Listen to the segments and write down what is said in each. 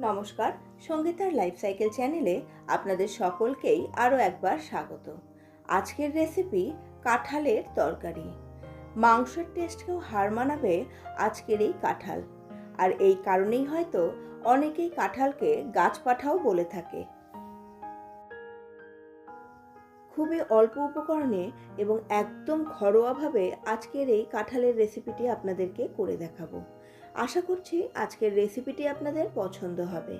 নমস্কার, সঙ্গীতার life cycle চ্যানেলে আপনাদের সকলকেই আরও একবার স্বাগত। আজকের রেসিপি কাঁঠালের তরকারি। মাংসের টেস্টকেও হার মানাবে আজকের এই কাঁঠাল। আর এই কারণেই হয়তো অনেকেই কাঁঠালকে গাছ পাঠাও বলে থাকে। খুবই অল্প উপকরণে এবং একদম ঘরোয়াভাবে আজকের এই কাঁঠালের রেসিপিটি আপনাদেরকে করে দেখাবো। আশা করছি আজকের রেসিপিটি আপনাদের পছন্দ হবে।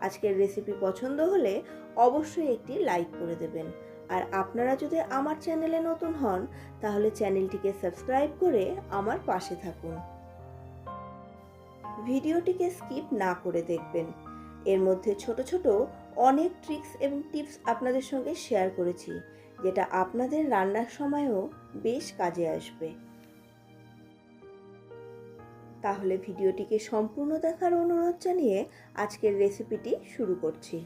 আজকের রেসিপি পছন্দ হলে অবশ্যই একটি লাইক করে দেবেন। আর আপনারা যদি আমার চ্যানেলে নতুন হন, তাহলে চ্যানেলটিকে সাবস্ক্রাইব করে আমার পাশে থাকুন। ভিডিওটিকে স্কিপ না করে দেখবেন। এর মধ্যে ছোট ছোট অনেক ট্রিক্স এবং টিপস আপনাদের সঙ্গে শেয়ার করেছি। যেটা আপনাদের রান্নার সময়ও বেশ কাজে আসবে। তাহলে ভিডিওটিকে সম্পূর্ণ দেখার অনুরোধ জানিয়ে আজকের রেসিপিটি শুরু করছি।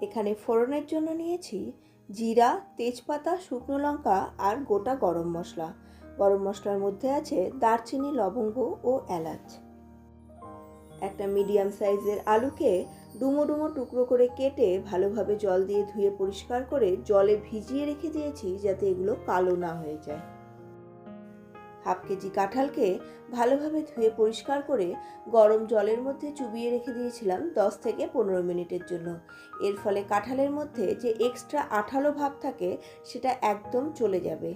এখানে ফোড়নের জন্য নিয়েছি জিরা, তেজপাতা, শুকনো লঙ্কা আর গোটা গরম মশলা। গরম মশলার মধ্যে আছে দারচিনি, লবঙ্গ ও এলাচ। একটা মিডিয়াম সাইজের আলুকে ডুমো ডুমো টুকরো করে কেটে ভালোভাবে জল দিয়ে ধুয়ে পরিষ্কার করে জলে ভিজিয়ে রেখে দিয়েছি যাতে এগুলো কালো না হয়ে যায়। হাফ কেজি কাঁঠালকে ভালোভাবে ধুয়ে পরিষ্কার করে গরম জলের মধ্যে চুবিয়ে রেখে দিয়েছিলাম দশ থেকে পনেরো মিনিটের জন্য। এর ফলে কাঁঠালের মধ্যে যে এক্সট্রা আঠালো ভাব থাকে সেটা একদম চলে যাবে।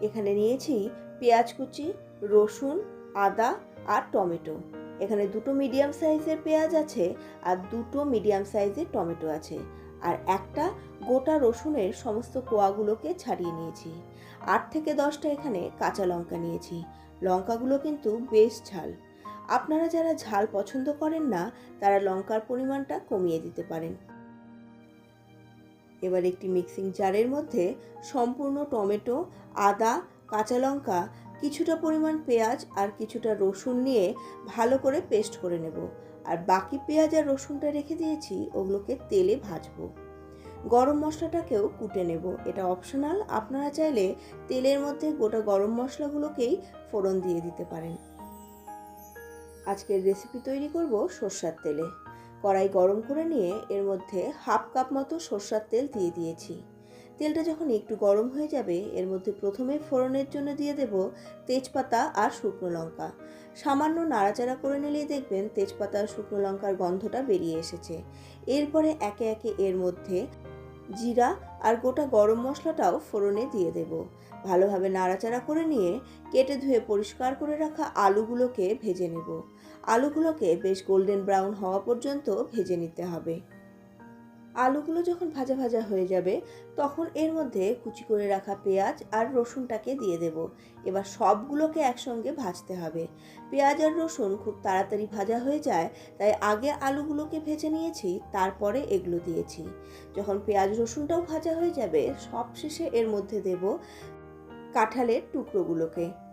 এখানে নিয়েছি পেঁয়াজ কুচি, রসুন আদা আর টমেটো। এখানে দুটো মিডিয়াম সাইজের পেঁয়াজ আছে আর দুটো মিডিয়াম সাইজের টমেটো আছে। আর একটা গোটা রসুনের সমস্ত কোয়াগুলোকে ছাড়িয়ে নিয়েছি। আট থেকে দশটা এখানে কাঁচা লঙ্কা নিয়েছি। লঙ্কাগুলো কিন্তু বেশ ঝাল। আপনারা যারা ঝাল পছন্দ করেন না, তারা লঙ্কার পরিমাণটা কমিয়ে দিতে পারেন। এবার একটি মিক্সিং জারের মধ্যে সম্পূর্ণ টমেটো, আদা, কাঁচা লঙ্কা কিছুটা পরিমাণ পেঁয়াজ আর কিছুটা রসুন নিয়ে ভালো করে পেস্ট করে নেব। আর বাকি পেঁয়াজ আর রসুনটা রেখে দিয়েছি, ওগুলোকে তেলে ভাজবো। গরম মশলাটাকেও কুটে নেব। এটা অপশনাল। আপনারা চাইলে তেলের মধ্যে গোটা গরম মশলাগুলোকেই ফোড়ন দিয়ে দিতে পারেন। আজকের রেসিপি তৈরি করব সর্ষার তেলে। কড়াই গরম করে নিয়ে এর মধ্যে হাফ কাপ মতো সর্ষার তেল দিয়ে দিয়েছি। তেলটা যখন একটু গরম হয়ে যাবে, এর মধ্যে প্রথমে ফোড়নের জন্য দিয়ে দেব তেজপাতা আর শুকনো লঙ্কা। সামান্য নাড়াচাড়া করে নিলেই দেখবেন তেজপাতা আর শুকনো লঙ্কার গন্ধটা বেরিয়ে এসেছে। এরপরে একে একে এর মধ্যে জিরা আর গোটা গরম মশলাটাও ফোড়নে দিয়ে দেব। ভালোভাবে নাড়াচাড়া করে নিয়ে কেটে ধুয়ে পরিষ্কার করে রাখা আলুগুলোকে ভেজে নেব। আলুগুলোকে বেশ গোল্ডেন ব্রাউন হওয়া পর্যন্ত ভেজে নিতে হবে। আলুগুলো যখন ভাজা ভাজা হয়ে যাবে, তখন এর মধ্যে কুচি করে রাখা পেঁয়াজ আর রসুনটাকে দিয়ে দেব। এবার সবগুলোকে একসঙ্গে ভাজতে হবে। পেঁয়াজ আর রসুন খুব তাড়াতাড়ি ভাজা হয়ে যায়, তাই আগে আলুগুলোকে ভেজে নিয়েছি, তারপরে এগুলো দিয়েছি। যখন পেঁয়াজ রসুনটাও ভাজা হয়ে যাবে সব শেষে এর মধ্যে দেব কাঁঠালের টুকরোগুলোকে।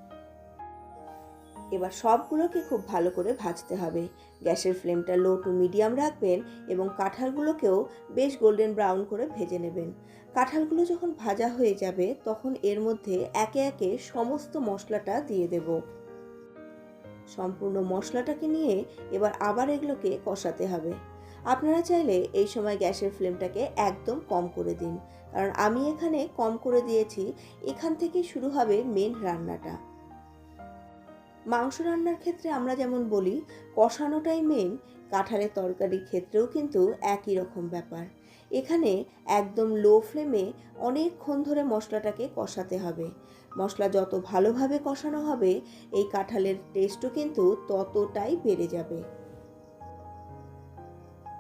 এবার সবগুলোকে খুব ভালো করে ভাজতে হবে। গ্যাসের ফ্লেমটা লো টু মিডিয়াম রাখবেন এবং কাঁঠালগুলোকেও বেশ গোল্ডেন ব্রাউন করে ভেজে নেবেন। কাঁঠালগুলো যখন ভাজা হয়ে যাবে, তখন এর মধ্যে একে একে সমস্ত মশলাটা দিয়ে দেব। সম্পূর্ণ মশলাটাকে নিয়ে এবার আবার এগুলোকে কষাতে হবে। আপনারা চাইলে এই সময় গ্যাসের ফ্লেমটাকে একদম কম করে দিন। কারণ আমি এখানে কম করে দিয়েছি। এখান থেকে শুরু হবে মেন রান্নাটা। মাংস রান্নার ক্ষেত্রে আমরা যেমন বলি, কষানোটাই মেন কাঁঠালের তরকারির ক্ষেত্রেও কিন্তু একই রকম ব্যাপার। এখানে একদম লো ফ্লেমে অনেকক্ষণ ধরে মশলাটাকে কষাতে হবে। মশলা যত ভালোভাবে কষানো হবে, এই কাঁঠালের টেস্টও কিন্তু ততটাই বেড়ে যাবে।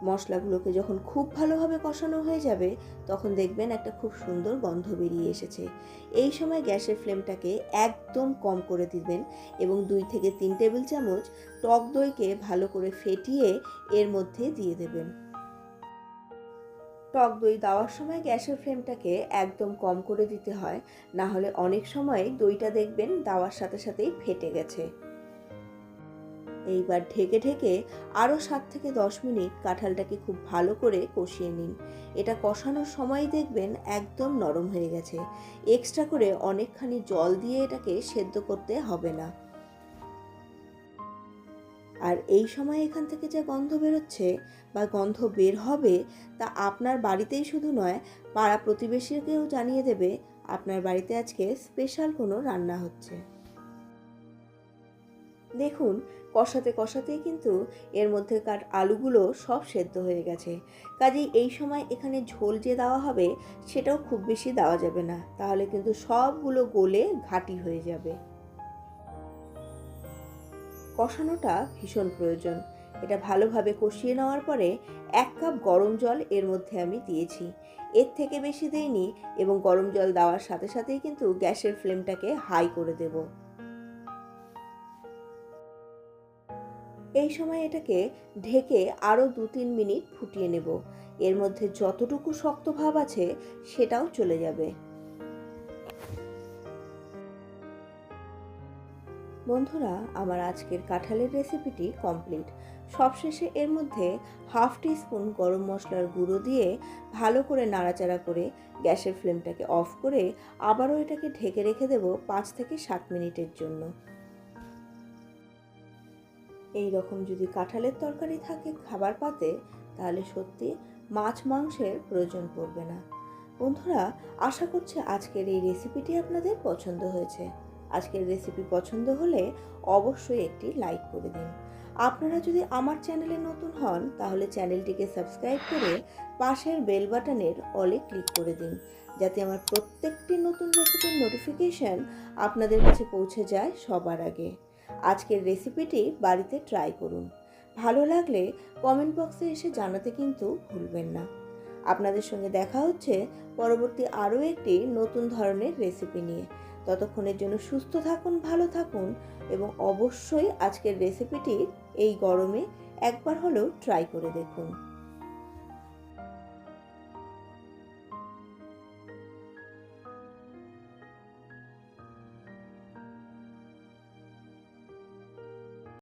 মশলাগুলোকে যখন খুব ভালোভাবে কষানো হয়ে যাবে, তখন দেখবেন একটা খুব সুন্দর গন্ধ বেরিয়ে এসেছে। এই সময় গ্যাসের ফ্লেমটাকে একদম কম করে দিবেন এবং দুই থেকে তিন টেবিল চামচ টক দইকে ভালো করে ফেটিয়ে এর মধ্যে দিয়ে দেবেন। টক দই দেওয়ার সময় গ্যাসের ফ্লেমটাকে একদম কম করে দিতে হয় না হলে অনেক সময় দইটা দেখবেন দেওয়ার সাথে সাথেই ফেটে গেছে। এইবার ঢেকে ঢেকে আরও সাত থেকে দশ মিনিট কাঁঠালটাকে খুব ভালো করে কষিয়ে নিন। এটা কষানোর সময় দেখবেন একদম নরম হয়ে গেছে। এক্সট্রা করে অনেকখানি জল দিয়ে এটাকে সেদ্ধ করতে হবে না। আর এই সময় এখান থেকে যে গন্ধ বেরোচ্ছে বা গন্ধ বের হবে তা আপনার বাড়িতেই শুধু নয়, পাড়া প্রতিবেশীকেও জানিয়ে দেবে, আপনার বাড়িতে আজকে স্পেশাল কোনো রান্না হচ্ছে। দেখুন, কষাতে কষাতেই কিন্তু এর মধ্যেকার আলুগুলো সব সেদ্ধ হয়ে গেছে। কাজেই এই সময় এখানে ঝোল যে দেওয়া হবে, সেটাও খুব বেশি দেওয়া যাবে না। তাহলে কিন্তু সবগুলো গলে ঘাটি হয়ে যাবে। কষানোটা ভীষণ প্রয়োজন। এটা ভালোভাবে কষিয়ে নেওয়ার পরে এক কাপ গরম জল এর মধ্যে আমি দিয়েছি। এর থেকে বেশি দেইনি এবং গরম জল দেওয়ার সাথে সাথেই কিন্তু গ্যাসের ফ্লেমটাকে হাই করে দেব। এই সময় এটাকে ঢেকে আরও দু তিন মিনিট ফুটিয়ে নেব। এর মধ্যে যতটুকু শক্ত ভাব আছে, সেটাও চলে যাবে। বন্ধুরা, আমার আজকের কাঁঠালের রেসিপিটি কমপ্লিট। সবশেষে এর মধ্যে হাফ টি স্পুন গরম মশলার গুঁড়ো দিয়ে ভালো করে নাড়াচাড়া করে গ্যাসের ফ্লেমটাকে অফ করে আবারও এটাকে ঢেকে রেখে দেব পাঁচ থেকে সাত মিনিটের জন্য। এই রকম যদি কাঁঠালের তরকারি থাকে খাবার পাতে, তাহলে সত্যি মাছ মাংসের প্রয়োজন পড়বে না। বন্ধুরা, আশা করছি আজকের এই রেসিপিটি আপনাদের পছন্দ হয়েছে। আজকের রেসিপি পছন্দ হলে অবশ্যই একটি লাইক করে দিন। আপনারা যদি আমার চ্যানেলে নতুন হন, তাহলে চ্যানেলটিকে সাবস্ক্রাইব করে পাশের বেল বাটনের অলে ক্লিক করে দিন, যাতে আমার প্রত্যেকটি নতুন রেসিপির নোটিফিকেশন আপনাদের কাছে পৌঁছে যায় সবার আগে। আজকের রেসিপিটি বাড়িতে ট্রাই করুন। ভালো লাগলে কমেন্ট বক্সে এসে জানাতে কিন্তু ভুলবেন না। আপনাদের সঙ্গে দেখা হচ্ছে পরবর্তী আরও একটি নতুন ধরনের রেসিপি নিয়ে। ততক্ষণের জন্য সুস্থ থাকুন, ভালো থাকুন এবং অবশ্যই আজকের রেসিপিটি এই গরমে একবার হলেও ট্রাই করে দেখুন।